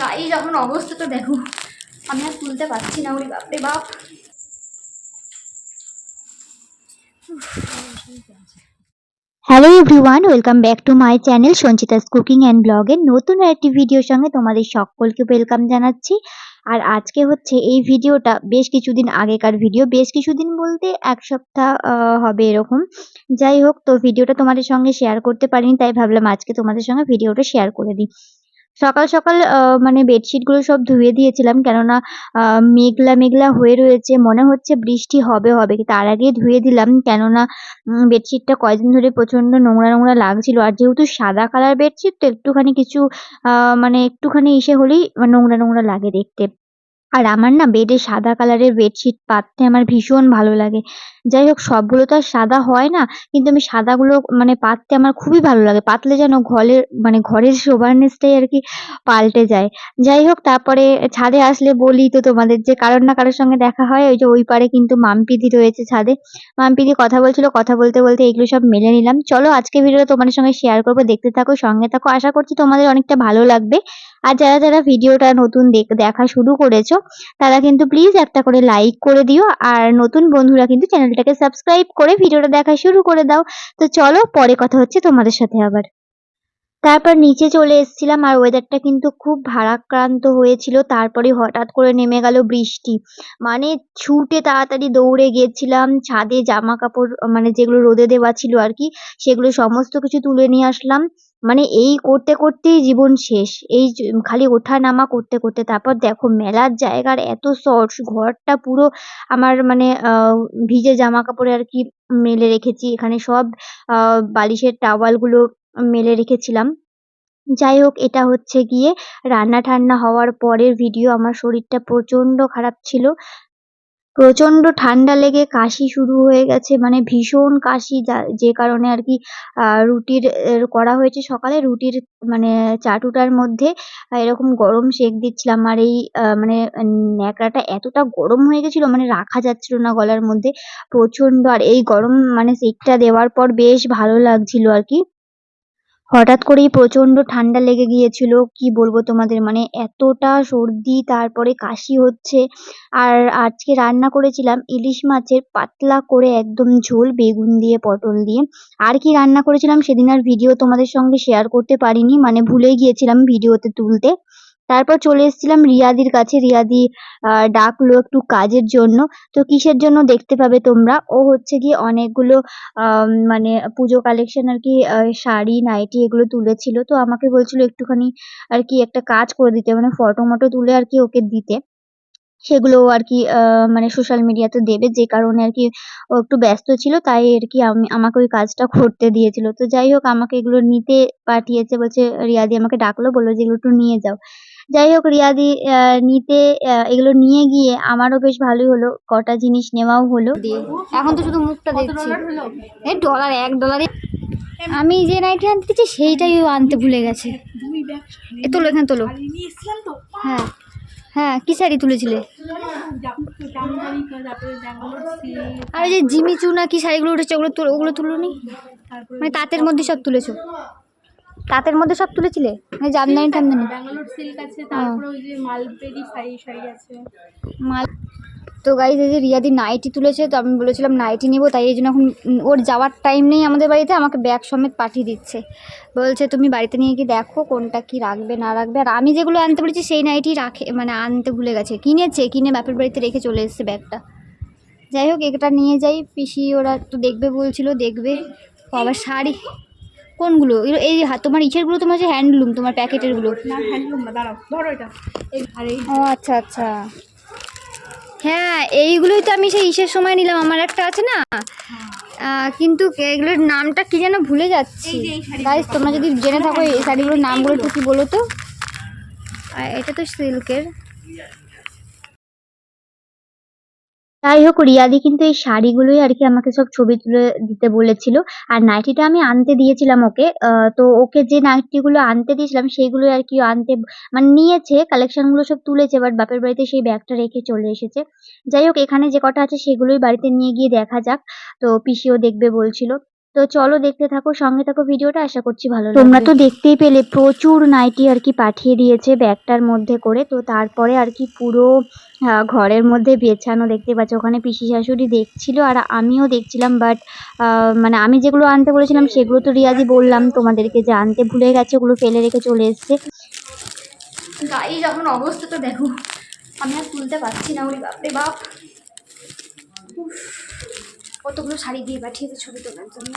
গায়ে যখন অবস্থাটা দেখো, আমি আর তুলতে পারছি না, ওরে বাপরে বাপ। Hello everyone welcome back to my channel Sanchita's cooking and ব্লগের নতুন একটি ভিডিওর সঙ্গে তোমাদের সকলকে ওয়েলকাম জানাচ্ছি। আর আজকে হচ্ছে এই ভিডিওটা বেশ কিছুদিন আগেকার ভিডিও বেশ কিছুদিন বলতে এক সপ্তাহ হবে এরকম। যাই হোক, তো ভিডিওটা তোমাদের সঙ্গে শেয়ার করতে পারিনি, তাই ভাবলাম আজকে তোমাদের সঙ্গে ভিডিওটা শেয়ার করে দিই। সকাল সকাল মানে বেডশিটগুলো সব ধুয়ে দিয়েছিলাম। কেননা মেঘলা মেঘলা হয়ে রয়েছে, মনে হচ্ছে বৃষ্টি হবে হবে তার আগে ধুয়ে দিলাম। কেননা, উম বেডশিটটা কয়দিন ধরে প্রচণ্ড নোংরা নোংরা লাগছিল। আর যেহেতু সাদা কালার বেডশিট তো একটুখানি কিছু মানে একটুখানি ইসে হলেই নোংরা নোংরা লাগে দেখতে। আর আমার না বেডে সাদা কালারের বেডশিট পাততে আমার ভীষণ ভালো লাগে। যাই হোক, সবগুলো তো আর সাদা হয় না, কিন্তু আমি সাদাগুলো মানে পাততে আমার খুবই ভালো লাগে। পাতলে যেন ঘরের মানে ঘরের শোভানেসটাই আর কি পাল্টে যায়। যাই হোক, তারপরে ছাদে আসলে বলি তো তোমাদের যে কারোর না কারোর সঙ্গে দেখা হয়, ওই যে ওই পারে কিন্তু মাম্পিদি রয়েছে ছাদে। মাম্পিদি কথা বলছিল, কথা বলতে বলতে এগুলো সব মেলে নিলাম। চলো আজকে ভিডিওটা তোমাদের সঙ্গে শেয়ার করব, দেখতে থাকো, সঙ্গে থাকো। আশা করছি তোমাদের অনেকটা ভালো লাগবে। আর যারা যারা ভিডিওটা নতুন দেখ- শুরু করেছ, তারা কিন্তু প্লিজ একটা করে লাইক করে দিও। আর নতুন বন্ধুরা কিন্তু চ্যানেলটাকে সাবস্ক্রাইব করে ভিডিওটা দেখা শুরু করে দাও। তো চলো, পরে কথা হচ্ছে তোমাদের সাথে আবার। তারপর নিচে চলে এসেছিলাম আর ওয়েদারটা কিন্তু খুব ভারাক্রান্ত হয়েছিল। তারপরে হঠাৎ করে নেমে গেল বৃষ্টি। মানে ছুটে তাড়াতাড়ি দৌড়ে গিয়েছিলাম ছাদে জামা কাপড় মানে যেগুলো রোদে দেওয়া ছিল আর কি, সেগুলো সমস্ত কিছু তুলে নিয়ে আসলাম। মানে এই করতে করতেই জীবন শেষ। এই খালি ওঠা নামা করতে করতে, তারপর দেখো মেলার জায়গার এত শর্টস ঘরটা পুরো আমার মানে ভিজে জামা কাপড়ে আর কি মেলে রেখেছি। এখানে সব বালিশের টাওয়ালগুলো মেলে রেখেছিলাম। যাই হোক, এটা হচ্ছে গিয়ে রান্না ঠান্না হওয়ার পরের ভিডিও আমার শরীরটা প্রচণ্ড খারাপ ছিল। প্রচণ্ড ঠান্ডা লেগে কাশি শুরু হয়ে গেছে। মানে ভীষণ কাশি, যা কারণে আর কি রুটির করা হয়েছে সকালে। রুটির মানে চাটুটার মধ্যে এরকম গরম সেঁক দিচ্ছিলাম। আর এই মানে ন্যাকড়াটা এতটা গরম হয়ে গেছিল মানে রাখা যাচ্ছিল না গলার মধ্যে। প্রচণ্ড আর এই গরম মানে সেঁকটা দেওয়ার পর বেশ ভালো লাগছিল আর কি। হঠাৎ করেই প্রচণ্ড ঠান্ডা লেগে গিয়েছিল, কি বলব তোমাদের? মানে এতটা সর্দি, তারপরে কাশি হচ্ছে। আর আজকে রান্না করেছিলাম ইলিশ মাছের পাতলা করে একদম ঝোল, বেগুন দিয়ে, পটল দিয়ে। আর কি রান্না করেছিলাম সেদিন আর ভিডিও তোমাদের সঙ্গে শেয়ার করতে পারিনি মানে ভুলে গিয়েছিলাম ভিডিওতে তুলতে। তারপর চলে এসেছিলাম রিয়াদির কাছে। রিয়াদি ডাকলো একটু কাজের জন্য। তো কিসের জন্য দেখতে পাবে তোমরা? ও হচ্ছে গিয়ে অনেকগুলো মানে পুজো কালেকশন আর কি শাড়ি, নাইটি এগুলো তুলেছিল। তো আমাকে বলছিল একটুখানি আর কি একটা কাজ করে দিতে মানে ফটো মটো তুলে আর কি ওকে দিতে। সেগুলো আর কি মানে সোশ্যাল মিডিয়াতে দেবে। যে কারণে আর কি ও একটু ব্যস্ত ছিল, তাই আর কি আমি, আমাকে ওই কাজটা করতে দিয়েছিল। তো যাই হোক, আমাকে এগুলো নিতে পাঠিয়েছে, বলছে রিয়াদি আমাকে ডাকলো, বলল যে এগুলো একটু নিয়ে যাও। যাই হোক রিয়াদি আহ নিতে আহ এগুলো নিয়ে গিয়ে আমারও বেশ ভালোই হলো। কটা জিনিস নেওয়াও হলো। দিয়ে এখন তো শুধু মুখটা দেখছি। এই ডলার এক ডলারে আমি যে নাইটি আনতে দিচ্ছি সেইটাই ও আনতে ভুলে গেছে। এ তোলো এখানে তোলো। হ্যাঁ হ্যাঁ কি শাড়ি তুলেছিলে? আর ওই যে জিমি চুনা কি শাড়িগুলো উঠেছে ওগুলো তুলো ওগুলো তুলো নি মানে তাঁতের মধ্যে সব তুলেছো? তাঁতের মধ্যে সব তুলেছিলে? মানে জামদানি টামদানি। ব্যাঙ্গালোর সিল্ক আছে তারপরে ওই যে মালবেরি শাড়ি শাড়ি আছে। মাল তো গাইজ এই যে রিয়াদি নাইটি তুলেছে তো আমি বলেছিলাম নাইটি নেব তাই এই জন্য এখন ওর যাওয়ার টাইম নেই আমাদের বাড়িতে আমাকে ব্যাগ সমেত পাঠিয়ে দিচ্ছে। বলছে তুমি বাড়িতে নিয়ে গিয়ে দেখো কোনটা কি রাখবে না রাখবে। আর আমি যেগুলো আনতে বলেছি সেই নাইটি রাখে মানে আনতে ভুলে গেছে। কিনেছে কিনে বাপের বাড়িতে রেখে চলে এসেছে ব্যাগটা যাই হোক এটা নিয়ে যাই। পিসি ওরা তো দেখবে বলছিল দেখবে। আবার শাড়ি কোনগুলো? এই তোমার ইসেরগুলো তোমার হচ্ছে হ্যান্ডলুম তোমার প্যাকেটেরগুলো। না হ্যান্ডলুম না দাঁড়াও ধরো এটা। এই আর এই ও আচ্ছা আচ্ছা। হ্যাঁ এইগুলোই তো আমি সেই ইসের সময় নিলাম আমার একটা আছে না? আহ, কিন্তু এগুলোর নামটা কি যেন ভুলে যাচ্ছি। গাইজ তোমরা যদি জেনে থাকো এই শাড়িগুলোর নামগুলো একটু কি বলো তো এটা তো সিল্কের। যাই হোক রিয়াদি কিন্তু এই শাড়িগুলোই আর কি আমাকে সব ছবি তুলে দিতে বলেছিল। আর নাইটিটা আমি আনতে দিয়েছিলাম ওকে। তো ওকে যে নাইটিগুলো আনতে দিয়েছিলাম, সেইগুলো আর কি আনতে মানে নিয়েছে কালেকশনগুলো সব তুলেছে বাট বাপের বাড়িতে সেই ব্যাগটা রেখে চলে এসেছে। যাই হোক, এখানে যে কটা আছে, সেগুলোই বাড়িতে নিয়ে গিয়ে দেখা যাক। তো পিসিও দেখবে বলছিল। তো চলো দেখতে থাকো সঙ্গে থাকো ভিডিওটা আশা করছি ভালো তোমরা তো দেখতেই পেলে প্রচুর নাইটি আর কি পাঠিয়ে দিয়েছে ব্যাগটার মধ্যে করে। তো তারপরে আর কি পুরো ঘরের মধ্যে বেছানো দেখতে পাচ্ছ। ওখানে পিসি শাশুড়ি দেখছিল আর আমিও দেখছিলাম বাট মানে আমি যেগুলো আনতে বলেছিলাম সেগুলো তো রিয়াজি বললাম তোমাদেরকে যে আনতে ভুলে গেছে ওগুলো ফেলে রেখে চলে এসছে। গাই যখন অবস্থাটা দেখো আমি আর তুলতে পারছি না ওরে বাপরে বাপ। কতগুলো শাড়ি দিয়ে পাঠিয়েছে ছবি তোলার জন্য?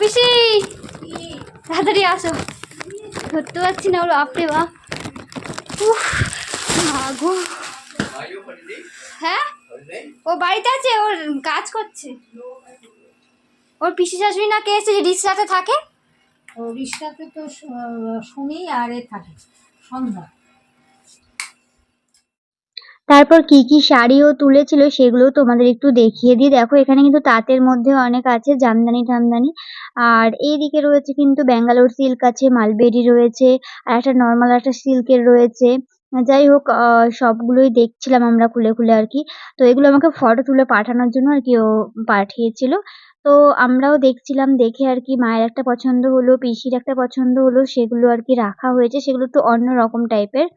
পিসি তাড়াতাড়ি আসো। ধরতে পারছি না ওর বাপরে বাপ। গো। হ্যাঁ? ও বাড়িতে আছে? ওর কাজ করছে? ওর পিসি শাশুড়ি না কে এসেছে? রিক্সাতে থাকে? ও রিক্সাতে তো শুনি আর এ থাকে, সন্ধ্যা। তারপর কি কি শাড়িও তুলেছিল সেগুলো তোমাদের একটু দেখিয়ে দিই। দেখো, এখানে কিন্তু তাঁতের মধ্যে অনেক আছে, জামদানি টামদানি। আর এইদিকে রয়েছে কিন্তু ব্যাঙ্গালোর সিল্ক আছে, মালবেরি রয়েছে, আর একটা নর্মাল একটা সিল্কের রয়েছে। যাই হোক সবগুলোই দেখছিলাম আমরা খুলে খুলে আর কি। তো এগুলো আমাকে ফটো তুলে পাঠানোর জন্য আর কি ও পাঠিয়েছিল। তো আমরাও দেখছিলাম, দেখে আর কি মায়ের একটা পছন্দ হলো, পিসির একটা পছন্দ হলো, সেগুলো আর কি রাখা হয়েছে। সেগুলো একটু অন্য রকম টাইপের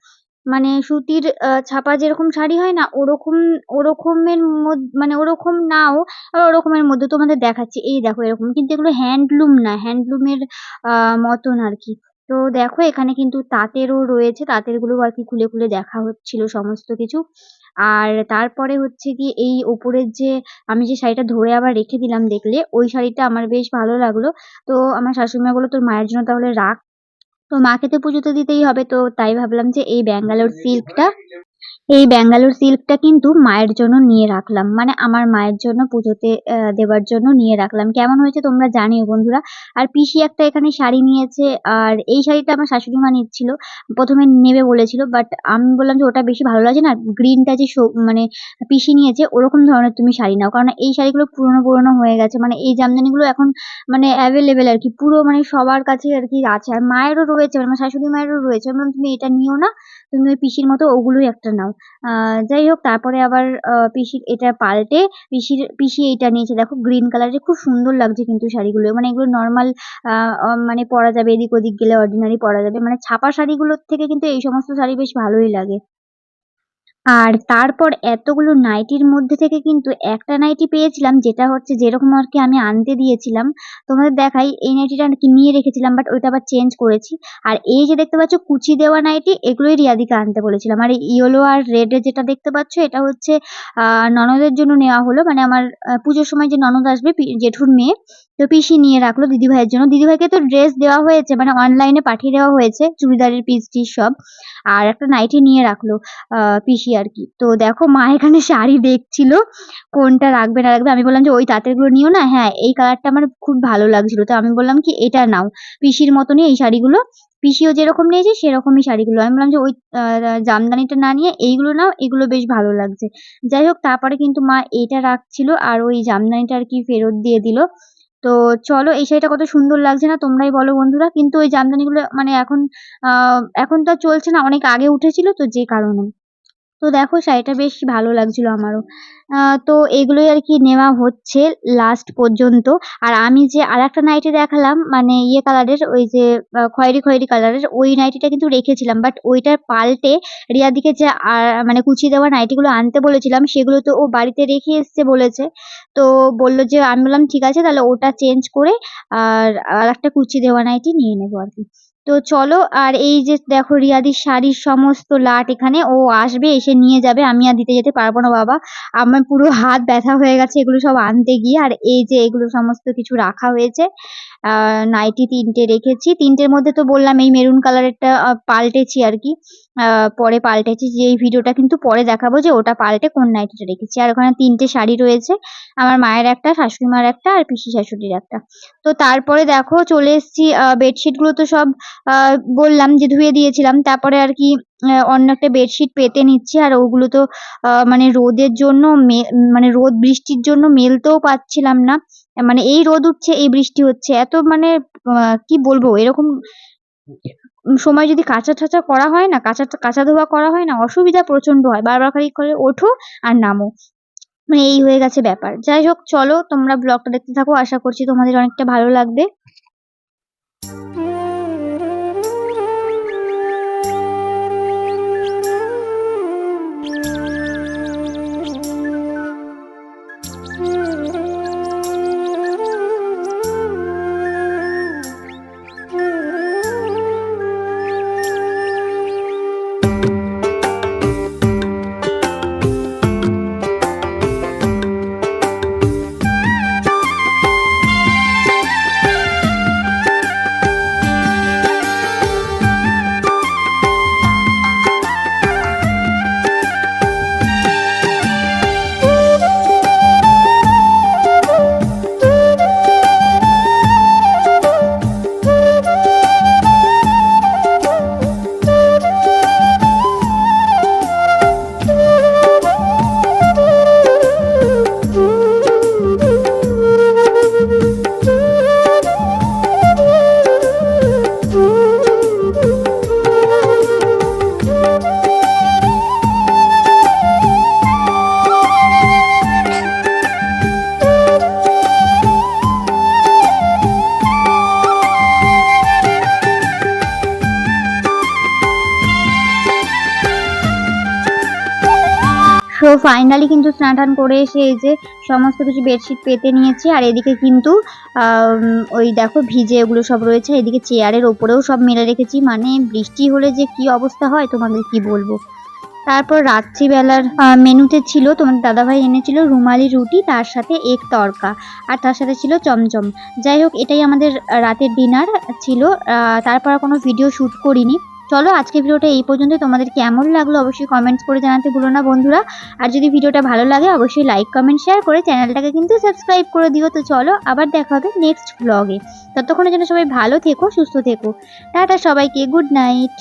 মানে সুতির ছাপা যেরকম শাড়ি হয় না, ওরকম, ওরকমের মধ্যে মানে ওরকম নাও, আবার ওরকমের মধ্যে তোমাদের দেখাচ্ছি। এই দেখো এরকম, কিন্তু এগুলো হ্যান্ডলুম না হ্যান্ডলুমের মতন আর কি। তো দেখো এখানে কিন্তু তাঁতেরও রয়েছে তাঁতেরগুলো আর কি খুলে খুলে দেখা হচ্ছিল সমস্ত কিছু। আর তারপরে হচ্ছে কি এই ওপরের যে, আমি যে শাড়িটা ধরে আবার রেখে দিলাম দেখলে, ওই শাড়িটা আমার বেশ ভালো লাগল। তো আমার শাশুড়ি মা বলল, তোর মায়ের জন্য তাহলে রাখ তো মাকে তো পুজো তো দিতেই হবে তো তাই ভাবলাম যে এই ব্যাঙ্গালোর সিল্কটা এই ব্যাঙ্গালোর সিল্কটা কিন্তু মায়ের জন্য নিয়ে রাখলাম। মানে আমার মায়ের জন্য পুজোতে দেওয়ার জন্য নিয়ে রাখলাম। কেমন হয়েছে তোমরা জানিও বন্ধুরা। আর পিসি একটা এখানে শাড়ি নিয়েছে, আর এই শাড়িটা আমার শাশুড়ি মা নিচ্ছিল। প্রথমে নেবে বলেছিল বাট আমি বললাম যে ওটা বেশি ভালো লাগছে না। গ্রিনটা যে মানে পিসি নিয়েছে, ওরকম ধরনের তুমি শাড়ি নাও। কারণ এই শাড়িগুলো পুরনো পুরনো হয়ে গেছে। মানে এই জামদানিগুলো এখন মানে অ্যাভেলেবেল আর কি। পুরো মানে সবার কাছে আর কি আছে। আর মায়েরও রয়েছে মানে শাশুড়ি মায়েরও রয়েছে। বললাম, তুমি এটা নিও না তুমি ওই পিসির মতো ওগুলোই একটা নাও। আহ, যাই হোক তারপরে আবার আহ, পিসির এটা পাল্টে পিসির পিসি এটা নিয়েছে। দেখো গ্রিন কালারের খুব সুন্দর লাগছে কিন্তু শাড়িগুলো। মানে এগুলো নর্মাল মানে পরা যাবে এদিক ওদিক গেলে অর্ডিনারি পরা যাবে। মানে ছাপা শাড়িগুলোর থেকে কিন্তু এই সমস্ত শাড়ি বেশ ভালোই লাগে। আর তারপর এতগুলো নাইটির মধ্যে থেকে কিন্তু একটা নাইটি পেয়েছিলাম, যেটা হচ্ছে যেরকম আর কি আমি আনতে দিয়েছিলাম। তোমাদের দেখাই, এই নাইটিটা আর কি নিয়ে রেখেছিলাম বাট ওইটা আবার চেঞ্জ করেছি। আর এই যে দেখতে পাচ্ছ, কুচি দেওয়া নাইটি এগুলোই রিয়াদিকে আনতে বলেছিলাম। আর ইয়েলো আর রেডে যেটা দেখতে পাচ্ছ, এটা হচ্ছে ননদের জন্য নেওয়া হলো। মানে আমার পুজোর সময় যে ননদ আসবে জেঠুর মেয়ে, তো পিসি নিয়ে রাখল দিদিভাইয়ের জন্য। দিদিভাইকে তো ড্রেস দেওয়া হয়েছে মানে অনলাইনে পাঠিয়ে দেওয়া হয়েছে, চুড়িদারের পিস টিস সব। আর একটা নাইটি নিয়ে রাখল পিসি আর কি তো দেখো মা এখানে শাড়ি দেখছিল, কোনটা রাখবে না রাখবে, আমি বললাম যে ওই তাঁতেরগুলো নিও না হ্যাঁ এই কালারটা আমার খুব ভালো লাগছিল, তো আমি বললাম কি এটা নাও। পিসির মতনই এই শাড়িগুলো, পিসিও যেরকম নিয়েছে সেরকমই শাড়িগুলো। আমি বললাম যে ওই জামদানিটা না নিয়ে এইগুলো নাও, এগুলো বেশ ভালো লাগছে। যাই হোক, তারপরে কিন্তু মা এটা রাখছিল আর ওই জামদানিটা আর কি ফেরত দিয়ে দিল। তো চলো, এই শাড়িটা কত সুন্দর লাগছে না, তোমরাই বলো বন্ধুরা, কিন্তু ওই জামদানিগুলো মানে এখন এখন তো চলছে না, অনেক আগে উঠেছিল তো যে কারণে। তো দেখো শাড়িটা বেশ ভালো লাগছিল আমারও। তো এগুলোই আর কি নেওয়া হচ্ছে লাস্ট পর্যন্ত। আর আমি যে আর একটা নাইটি দেখালাম মানে ইয়ে কালারের ওই যে খয়েরি খয়েরি কালারের ওই নাইটিটা কিন্তু রেখেছিলাম। বাট ওইটার পাল্টে রিয়াদিকে যে মানে কুচি দেওয়া নাইটিগুলো আনতে বলেছিলাম, সেগুলো তো ও বাড়িতে রেখে এসছে বলেছে। তো বলল যে, আমি বললাম, ঠিক আছে, তাহলে ওটা চেঞ্জ করে আর আর একটা কুচি দেওয়া নাইটি নিয়ে নেব আর কি। তো চলো, আর এই যে দেখো রিয়াদির শাড়ির সমস্ত লাট এখানে, ও আসবে, এসে নিয়ে যাবে, আমি আর দিতে যেতে পারব না, বাবা। আমার পুরো হাত ব্যথা হয়ে গেছে, এগুলো সব আনতে গিয়ে, আর এই যে এগুলো সমস্ত কিছু রাখা হয়েছে নাইটি তিনটে রেখেছি। তিনটের মধ্যে তো বললাম এই মেরুন কালারেরটা পাল্টেছি আর কি। পরে পাল্টেছি, যে এই ভিডিওটা কিন্তু পরে দেখাবো যে ওটা পাল্টে কোন নাইটিটা রেখেছি। আর ওখানে তিনটে শাড়ি রয়েছে, আমার মায়ের একটা শাশুড়ি মার একটা, আর পিসি শাশুড়ির একটা। তো তারপরে দেখো চলে এসেছি বেডশিটগুলো তো সব আহ বললাম যে ধুয়ে দিয়েছিলাম। তারপরে আর কি অন্য একটা বেডশিট পেতে নিচ্ছি আর ওগুলো তো আহ, মানে রোদের জন্য মে- মানে রোদ বৃষ্টির জন্য মেলতেও পাচ্ছিলাম না। মানে এই রোদ উঠছে এই বৃষ্টি হচ্ছে। এত মানে আহ, কি বলব? এরকম সময় যদি কাঁচা টাচা করা হয় না কাঁচা কাঁচা ধোয়া করা হয় না অসুবিধা প্রচণ্ড হয়। বারবার খালি করে ওঠো আর নামো। মানে এই হয়ে গেছে ব্যাপার। যাই হোক চলো তোমরা ব্লগটা দেখতে থাকো। আশা করছি তোমাদের অনেকটা ভালো লাগবে। সো ফাইনালি কিন্তু স্নান টান করে এসে এই যে সমস্ত কিছু বেডশিট পেতে নিয়েছি। আর এদিকে কিন্তু ওই দেখো ভিজে এগুলো সব রয়েছে। এদিকে চেয়ারের ওপরেও সব মেলে রেখেছি। মানে বৃষ্টি হলে যে কি অবস্থা হয়, তোমাদের কি বলব? তারপর রাত্রিবেলার মেনুতে ছিল তোমার দাদাভাই এনেছিল রুমালি রুটি, তার সাথে এক তরকা। আর তার সাথে ছিল চমচম। যাই হোক, এটাই আমাদের রাতের ডিনার ছিল। তারপর কোনো ভিডিও শ্যুট করিনি। চলো আজকে ভিডিওটা এই পর্যন্ত তোমাদের কেমন লাগল অবশ্যই কমেন্টস করে জানাতে ভুলো না বন্ধুরা। আর যদি ভিডিওটা ভালো লাগে, অবশ্যই লাইক কমেন্ট শেয়ার করে চ্যানেলটাকে কিন্তু সাবস্ক্রাইব করে দিও। তো চলো আবার দেখা হবে নেক্সট ব্লগে ততক্ষণের জন্য সবাই ভালো থেকো, সুস্থ থেকো। টাটা সবাইকে গুড নাইট